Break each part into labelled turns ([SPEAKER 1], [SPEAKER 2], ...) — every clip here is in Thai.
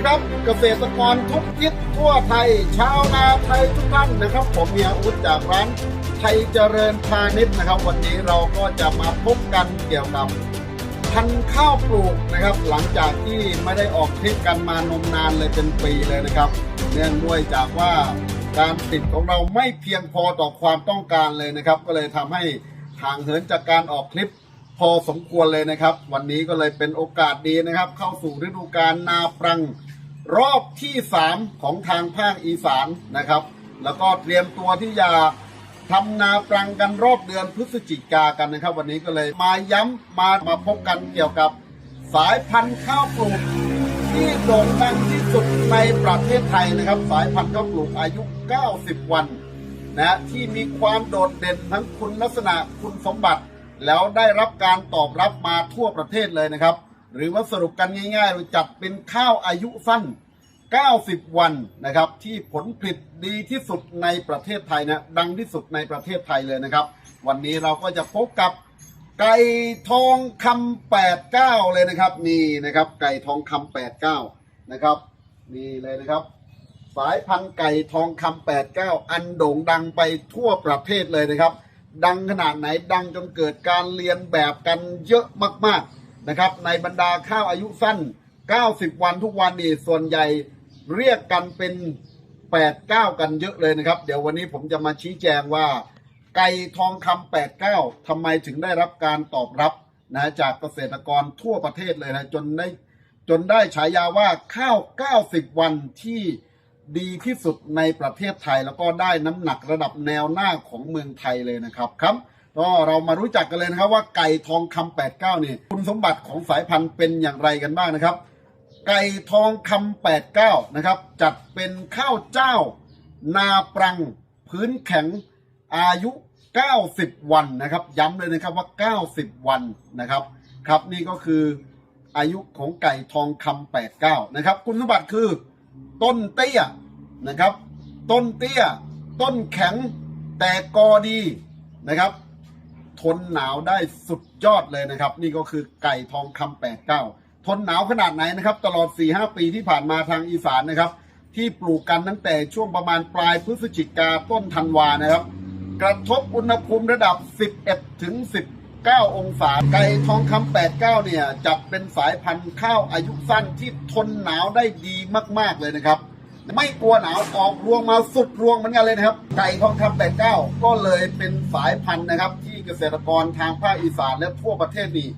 [SPEAKER 1] ดีครับเกษตรกรทุกทิศทั่วไทย ชาวนาไทยทุกท่านนะครับ ผมเมียอุดจากร้านไทยเจริญพาณิชย์นะครับ วันนี้เราก็จะมาพบกันเกี่ยวกับพันข้าวปลูกนะครับ หลังจากที่ไม่ได้ออกคลิปกันมานมนานเลยเป็นปีเลยนะครับ เนื่องด้วยจากว่าการติดของเราไม่เพียงพอต่อความต้องการเลยนะครับ ก็เลยทำให้ห่างเหินจากการออกคลิปพอสมควรเลยนะครับ วันนี้ก็เลยเป็นโอกาสดีนะครับ เข้าสู่ฤดูกาลนาปรัง รอบที่ 3 ของทางภาคอีสานนะครับ แล้วก็เตรียมตัวที่จะทำนาปรังกันรอบเดือนพฤศจิกากันนะครับ วันนี้ก็เลยมาย้ำมามาพบกันเกี่ยวกับสายพันธุ์ข้าวปลูกที่โด่งดังที่สุดในประเทศไทยนะครับ สายพันธุ์ข้าวปลูกอายุ 90 วันนะที่มีความโดดเด่นทั้งคุณลักษณะคุณสมบัติ แล้วได้รับการตอบรับมาทั่วประเทศเลยนะครับ หรือว่าสรุปกันง่ายๆเราจัดเป็นข้าวอายุสั้น 90 วันนะครับ ที่ผลผลิตดีที่สุดในประเทศไทยนะดังที่สุดในประเทศไทยเลยนะครับ วันนี้เราก็จะพบกับไก่ทองคำ89เลยนะครับ นี่นะครับ ไก่ทองคำ89นะครับ นี่เลยนะครับ สายพันธุ์ไก่ทองคำ89อันโด่งดังไปทั่วประเทศเลยนะครับ ดังขนาดไหนดังจนเกิดการเรียนแบบกันเยอะมากๆ นะครับ ในบรรดาข้าวอายุสั้น 90 วันทุกวันนี่ส่วนใหญ่เรียกกันเป็น 89 กันเยอะเลยนะครับ เดี๋ยววันนี้ผมจะมาชี้แจงว่า ไก่ทองคำ89ทำไมถึงได้รับการตอบรับนะจากเกษตรกรทั่วประเทศเลยนะจนได้จนได้ฉายาว่าข้าว 90 วันที่ดีที่สุดในประเทศไทย แล้วก็ได้น้ำหนักระดับแนวหน้าของเมืองไทยเลยนะครับครับ ก็เรามารู้จักกันเลยนะครับว่าไก่ทองคำ89นี่คุณสมบัติของสายพันธุ์เป็นอย่างไรกันบ้างนะครับ ไก่ทองคำ89 นะครับ จัดเป็นข้าวเจ้า นาปรังพื้นแข็งอายุ 90 วันนะครับ ย้ำเลยนะครับว่า 90 วันนะครับครับนี่ก็คืออายุของไก่ทองคำ89 นะครับ คุณสมบัติคือต้นเตี้ยนะครับ ต้นเตี้ย ต้นแข็งแต่กอดีนะครับ ทนหนาวได้สุดยอดเลยนะครับ นี่ก็คือไก่ทองคำ89ทนหนาวขนาดไหนนะครับ ตลอด 4-5 ปีที่ผ่านมาทางอีสานนะครับ ที่ปลูกกันตั้งแต่ช่วงประมาณปลายพฤศจิกาต้นธันวานะครับ กระทบอุณหภูมิระดับ 11 ถึง 19 องศา ไก่ทองคำ89 เนี่ยจัดเป็นสายพันธุ์ข้าวอายุสั้นที่ทนหนาวได้ดีมาก ๆ เลยนะครับ ไม่กลัวหนาวออกรวงมาสุดรวงเหมือนกันเลยนะครับ ไก่ทองคำ89ก็เลยเป็นสายพันธุ์นะครับ ที่เกษตรกรทางภาคอีสานและทั่วประเทศนี้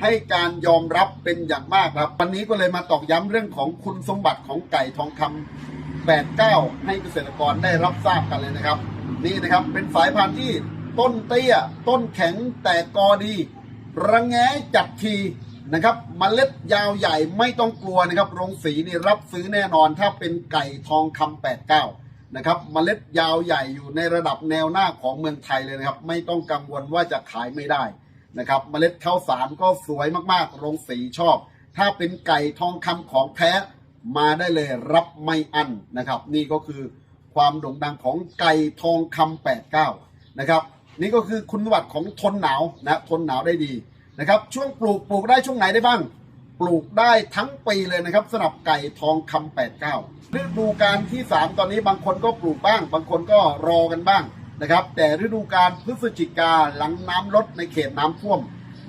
[SPEAKER 1] ให้การยอมรับเป็นอย่างมากครับ วันนี้ก็เลยมาตอกย้ำเรื่องของคุณสมบัติของไก่ทองคำ89 ให้เกษตรกรได้รับทราบกันเลยนะครับ นี่นะครับเป็นสายพันธุ์ที่ต้นเตี้ย ต้นแข็งแต่กอดี ระแงะจัดที นะครับมเมล็ดยาวใหญ่ไม่ต้องกลัวนะครับโรงสีนี่รับซื้อแน่นอนถ้าเป็นไก่ทองคำ89 นะครับเมล็ดยาวใหญ่อยู่ในระดับแนวหน้าของเมืองไทยเลยนะครับ ไม่ต้องกังวลว่าจะขายไม่ได้นะครับเมล็ดข้าวสารก็สวยมากๆโรงสีชอบ ถ้าเป็นไก่ทองคำของแท้มาได้เลยรับไม่อั้นนะครับ นี่ก็คือความโด่งดังของไก่ทองคำ89 นะครับ นี่ก็คือคุณสมบัติของทนหนาวนะทนหนาวได้ดี นะครับ ช่วงปลูกปลูกได้ช่วงไหนได้บ้าง ปลูกได้ทั้งปีเลยนะครับสำหรับไก่ทองคำ89ฤดูกาลที่ 3 ตอนนี้บางคนก็ปลูกบ้าง บางคนก็รอกันบ้างนะครับ แต่ฤดูกาลพฤศจิกาหลังน้ำลดในเขตน้ำท่วม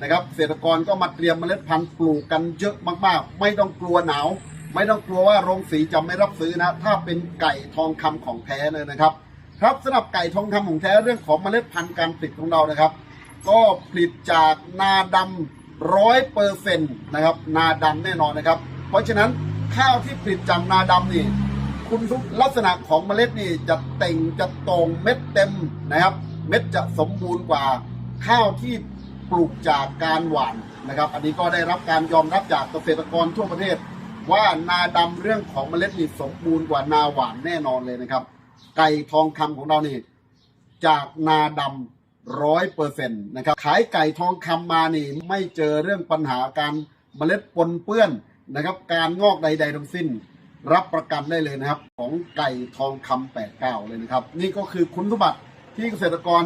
[SPEAKER 1] นะครับเกษตรกรก็มาเตรียมเมล็ดพันธุ์ปลูกกันเยอะมากๆ ไม่ต้องกลัวหนาว ไม่ต้องกลัวว่าโรงสีจะไม่รับซื้อนะ ถ้าเป็นไก่ทองคำของแท้เลยนะครับ ครับสำหรับไก่ทองคำของแท้เรื่องของเมล็ดพันธุ์การผลิตของเรานะครับ ก็ผลิตจากนาดำร้อยเปอร์เซ็นต์นะครับ นาดำแน่นอนนะครับ เพราะฉะนั้นข้าวที่ผลิตจากนาดำนี่ คุณลักษณะของเมล็ดนี่จะเต่งจะตรงเม็ดเต็มนะครับ เม็ดจะสมบูรณ์กว่าข้าวที่ปลูกจากการหว่านนะครับ อันนี้ก็ได้รับการยอมรับจากเกษตรกรทั่วประเทศ ว่านาดำเรื่องของเมล็ดนี่สมบูรณ์กว่านาหวานแน่นอนเลยนะครับ ไก่ทองคำของเรานี่จากนาดำ ร้อยเปอร์เซ็นต์นะครับขายไก่ทองคำมานี่ไม่เจอเรื่องปัญหาการเมล็ดปนเปื้อนนะครับ การงอกใด ๆทั้งสิ้น รับประกันได้เลยนะครับ ของไก่ทองคำ89เก้าเลยนะครับ นี่ก็คือคุณสมบัติที่เกษตรกร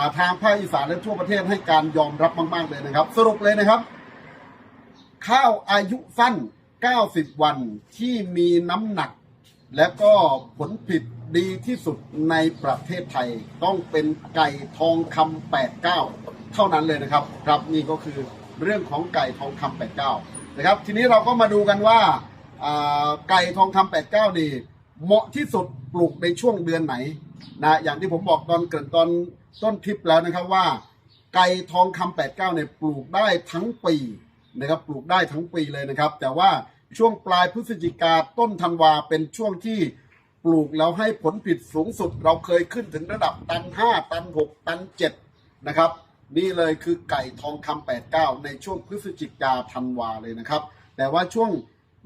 [SPEAKER 1] าทางภาคอีสานและทั่วประเทศให้การยอมรับมาก ๆ เลยนะครับ สรุปเลยนะครับ ข้าวอายุสั้น 90 วันที่มีน้ำหนัก และก็ผลผลิตดีที่สุดในประเทศไทย ต้องเป็นไก่ทองคำ89 เท่านั้นเลยนะครับ ครับนี่ก็คือเรื่องของไก่ทองคำ89 นะครับ ทีนี้เราก็มาดูกันว่าไก่ทองคำ89 นี่ เหมาะที่สุดปลูกในช่วงเดือนไหนนะอย่างที่ผมบอกตอนเกรินตอนต้นคลิปแล้วนะครับว่า ไก่ทองคำ89 เนี่ยปลูกได้ทั้งปีนะครับปลูกได้ทั้งปีเลยนะครับ แต่ว่า ช่วงปลายพฤศจิกาต้นธันวาเป็นช่วงที่ปลูกแล้วให้ผลผลิตสูงสุด เราเคยขึ้นถึงระดับตัน 5 ตัน 6 ตัน 7 นะครับ นี่เลยคือไก่ทองคำ89 ในช่วงพฤศจิกาธันวาเลยนะครับ แต่ว่าช่วง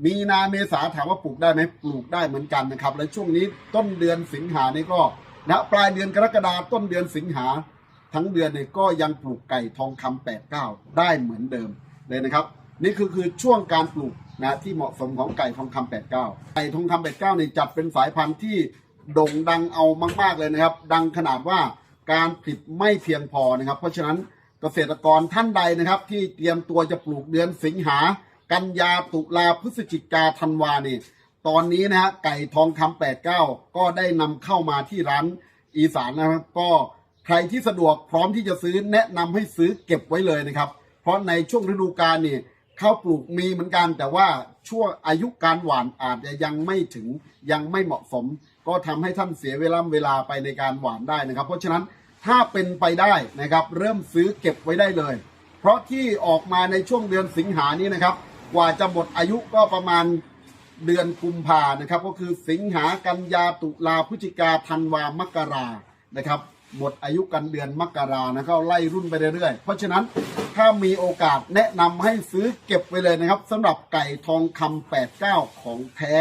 [SPEAKER 1] มีนาเมษาถามว่าปลูกได้ไหมปลูกได้เหมือนกันนะครับ และช่วงนี้ต้นเดือนสิงหานี่ก็นะปลายเดือนกรกฎาต้นเดือนสิงหาทั้งเดือนเนี่ยก็ยังปลูกไก่ทองคำ89 ได้เหมือนเดิมเลยนะครับ นี่คือคือช่วงการปลูกนะที่เหมาะสมของไก่ทองคำ89ไก่ทองคำ89เก้านี่ยจัดเป็นสายพันธุ์ที่โด่งดังเอามาก ๆเลยนะครับ ดังขนาดว่าการผลิตไม่เพียงพอนะครับ เพราะฉะนั้นเกษตรกรท่านใดนะครับ ที่เตรียมตัวจะปลูกเดือนสิงหา กันยาตุลาพฤศจิกาธันวาเนี่ยตอนนี้นะฮะไก่ทองคำ89ก็ได้นำเข้ามาที่ร้านอีสานนะครับ ก็ใครที่สะดวกพร้อมที่จะซื้อแนะนำให้ซื้อเก็บไว้เลยนะครับ เพราะในช่วงฤดูกาลนี่ ข้าวปลูกมีเหมือนกัน แต่ว่าช่วงอายุการหว่านอาจจะยังไม่ถึงยังไม่เหมาะสม ก็ทำให้ท่านเสียเวลาเวลาไปในการหว่านได้นะครับ เพราะฉะนั้นถ้าเป็นไปได้นะครับ เริ่มซื้อเก็บไว้ได้เลย เพราะที่ออกมาในช่วงเดือนสิงหานี้นะครับ กว่าจะหมดอายุก็ประมาณเดือนกุมภานะครับ ก็คือสิงหากันยาตุลาพฤศจิกาธันวามกรานะครับ หมดอายุกันเดือนมกรานะก็ไล่รุ่นไปเรื่อยๆ เพราะฉะนั้นถ้ามีโอกาสแนะนำให้ซื้อเก็บไว้เลยนะครับสำหรับไก่ทองคำ89 ของแท้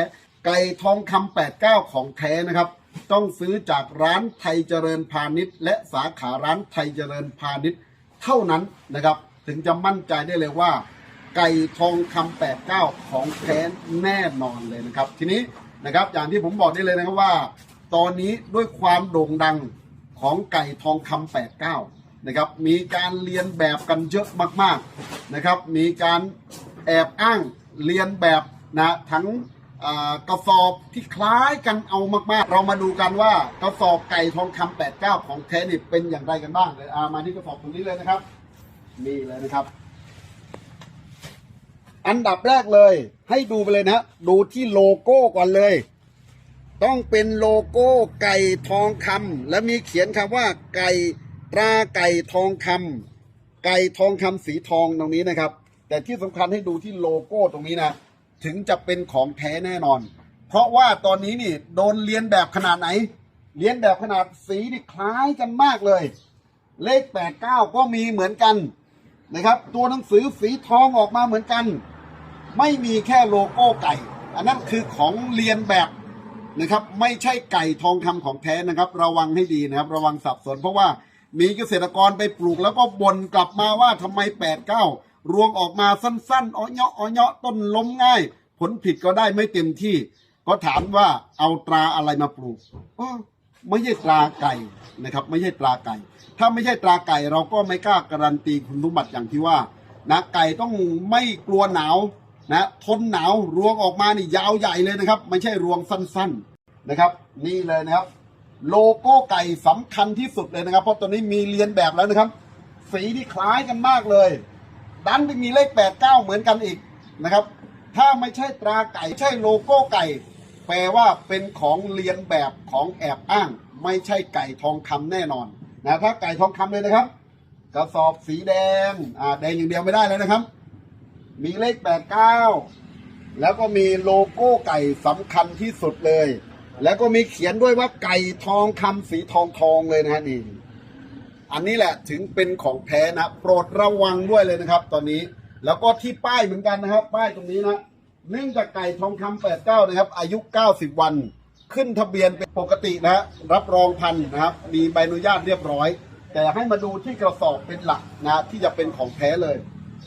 [SPEAKER 1] ไก่ทองคำ89 ของแท้นะครับ ต้องซื้อจากร้านไทยเจริญพาณิชย์ และสาขาร้านไทยเจริญพาณิชย์เท่านั้นนะครับ ถึงจะมั่นใจได้เลยว่า ไก่ทองคำ89 ของแท้แน่นอนเลยนะครับ ทีนี้นะครับอย่างที่ผมบอกได้เลยนะครับว่า ตอนนี้ด้วยความโด่งดัง ของไก่ทองคำ89นะครับ มีการเรียนแบบกันเยอะมากๆนะครับ มีการแอบอ้างเรียนแบบนะทั้งกระสอบที่คล้ายกันเอามากๆ เรามาดูกันว่ากระสอบไก่ทองคำ89ของแท้นี่เป็นอย่างไรกันบ้างเลยอามาที่กระสอบตรงนี้เลยนะครับนี่เลยนะครับ อันดับแรกเลย ให้ดูไปเลยนะดูที่โลโก้ก่อนเลย ต้องเป็นโลโก้ไก่ทองคำและมีเขียนคำว่า ไก่ตราไก่ทองคำไก่ทองคำสีทองตรงนี้นะครับ แต่ที่สำคัญให้ดูที่โลโก้ตรงนี้นะ ถึงจะเป็นของแท้แน่นอน เพราะว่าตอนนี้นี่โดนเลียนแบบขนาดไหน เลียนแบบขนาดสีนี่คล้ายกันมากเลย เลขแปดเก้าก็มีเหมือนกันนะครับ ตัวหนังสือสีทองออกมาเหมือนกัน ไม่มีแค่โลโก้ไก่ อันนั้นคือของเรียนแบบ นะครับ ไม่ใช่ไก่ทองคำของแท้นะครับ ระวังให้ดีนะครับ ระวังสับสน เพราะว่ามีเกษตรกรไปปลูกแล้วก็บ่นกลับมาว่าทำไมแปดเก้ารวงออกมาสั้นๆอ้อเนาะอ้อเนาะต้นล้มง่าย ผลผิดก็ได้ไม่เต็มที่ ก็ถามว่าเอาตราอะไรมาปลูกอ้อไม่ใช่ตราไก่นะครับ ไม่ใช่ตราไก่ ถ้าไม่ใช่ตราไก่เราก็ไม่กล้าการันตีคุณสมบัติอย่างที่ว่านะไก่ต้องไม่กลัวหนาว นะทนหนาวรวงออกมานี่ยาวใหญ่เลยนะครับ ไม่ใช่รวงสั้นๆนะครับ นี่เลยนะครับ โลโก้ไก่สำคัญที่สุดเลยนะครับ เพราะตอนนี้มีเรียนแบบแล้วนะครับ สีที่คล้ายกันมากเลย ดันไปมีเลขแปดเก้าเหมือนกันอีกนะครับ ถ้าไม่ใช่ตราไก่ใช่โลโก้ไก่ แปลว่าเป็นของเรียนแบบของแอบอ้าง ไม่ใช่ไก่ทองคำแน่นอนนะถ้าไก่ทองคำเลยนะครับกระสอบสีแดงอ่าแดงอย่างเดียวไม่ได้เลยนะครับ มีเลข 89 แล้วก็มีโลโก้ไก่สำคัญที่สุดเลย แล้วก็มีเขียนด้วยว่าไก่ทองคำสีทองทองเลยนะฮะนี่ อันนี้แหละถึงเป็นของแท้นะโปรดระวังด้วยเลยนะครับ ตอนนี้ แล้วก็ที่ป้ายเหมือนกันนะครับ ป้ายตรงนี้นะ เนื่องจากไก่ทองคำ89 นะครับ อายุ 90 วัน ขึ้นทะเบียนเป็นปกตินะรับรองพันนะครับ มีใบอนุญาตเรียบร้อย แต่ให้มาดูที่กระสอบเป็นหลักนะที่จะเป็นของแท้เลย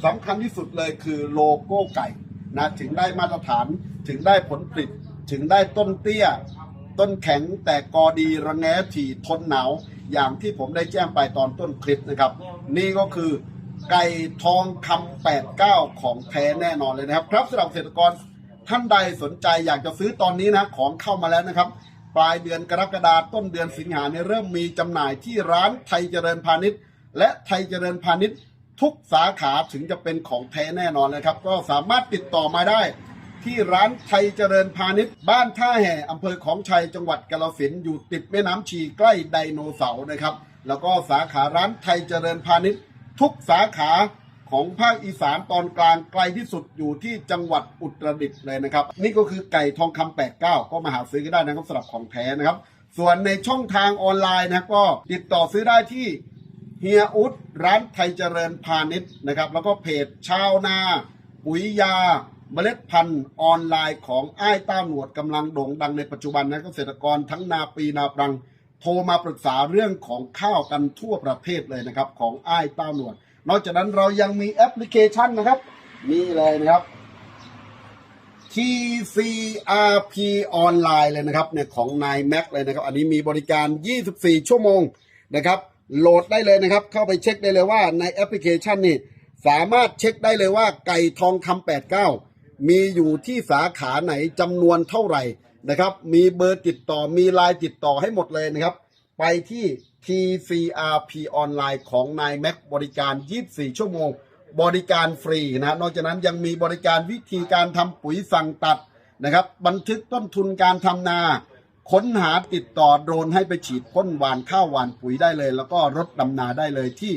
[SPEAKER 1] สำคัญที่สุดเลยคือโลโก้ไก่นะถึงได้มาตรฐานถึงได้ผลผลิต ถึงได้ต้นเตี้ย ต้นแข็งแต่กอดีระแงถี่ทนหนาว อย่างที่ผมได้แจ้งไปตอนต้นคลิปนะครับ นี่ก็คือไก่ทองคำ89 ของแท้แน่นอนเลยนะครับ ครับสำหรับเกษตรกรท่านใดสนใจอยากจะซื้อตอนนี้นะของเข้ามาแล้วนะครับ ปลายเดือนกรกฎาต้นเดือนสิงหาเนี่ยเริ่มมีจำหน่ายที่ร้านไทยเจริญพาณิชย์ และไทยเจริญพาณิชย์ ทุกสาขาถึงจะเป็นของแท้แน่นอนเลยครับ ก็สามารถติดต่อมาได้ ที่ร้านไทยเจริญพาณิชย์ บ้านท่าแห่อำเภอของชัยจังหวัดกาฬสินธุ์อยู่ติดแม่น้ำชีใกล้ไดโนเสาร์นะครับ แล้วก็สาขาร้านไทยเจริญพาณิชย์ ทุกสาขาของภาคอีสานตอนกลางไกลที่สุดอยู่ที่จังหวัดอุตรดิตถ์เลยนะครับ นี่ก็คือไก่ทองคำ89 ก็มาหาซื้อกันได้นะครับสำหรับของแท้นะครับ ส่วนในช่องทางออนไลน์นะก็ติดต่อซื้อได้ที่ เฮียอุดร้านไทยเจริญพาณิชย์นะครับ แล้วก็เพจชาวนา ปุ๋ยยาเมล็ดพันธุ์ออนไลน์ของอ้ายต้าหนวดกำลังโด่งดังในปัจจุบันนะเกษตรกรทั้งนาปีนาปรัง โทรมาปรึกษาเรื่องของข้าวกันทั่วประเทศเลยนะครับของอ้ายต้าหนวด นอกจากนั้นเรายังมีแอปพลิเคชันนะครับนี่เลยนะครับ TCRP ออนไลน์เลยนะครับเนี่ยของนายแม็กเลยนะครับ อันนี้มีบริการ 24 ชั่วโมงนะครับ โหลดได้เลยนะครับ เข้าไปเช็คได้เลยว่าในแอปพลิเคชันนี่สามารถเช็คได้เลยว่าไก่ทองคำ89 มีอยู่ที่สาขาไหนจำนวนเท่าไหร่นะครับ มีเบอร์ติดต่อมีไลน์ติดต่อให้หมดเลยนะครับ ไปที่ TCRP ออนไลน์ของนายแม็กบริการ 24 ชั่วโมง บริการฟรีนะฮะนอกจากนั้นยังมีบริการวิธีการทำปุ๋ยสั่งตัดนะครับ บันทึกต้นทุนการทำนา ค้นหาติดต่อโดรนให้ไปฉีดพ่นหวานข้าวหวานปุ๋ยได้เลย แล้วก็รถดำนาได้เลยที่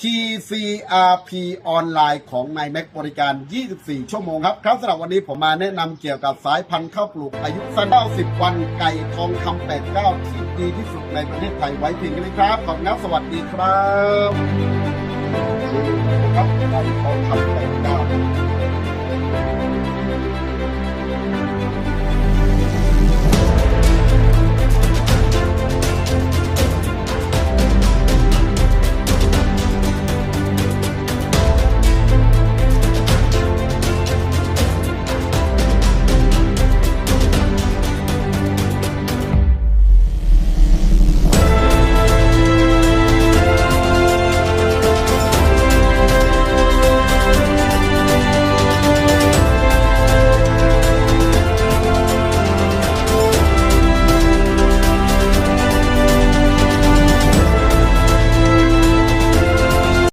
[SPEAKER 1] TCRP ออนไลน์ของนายแม็กบริการ 24 ชั่วโมงครับ ครับสำหรับวันนี้ผมมาแนะนำเกี่ยวกับสายพันธุ์ข้าวปลูกอายุสั้น90 วันไก่ทองคำ89 ที่ดีที่สุดในประเทศไทยไว้เพียงแค่นี้ครับ ขอบคุณครับสวัสดีครับครับไก่ทองคำ89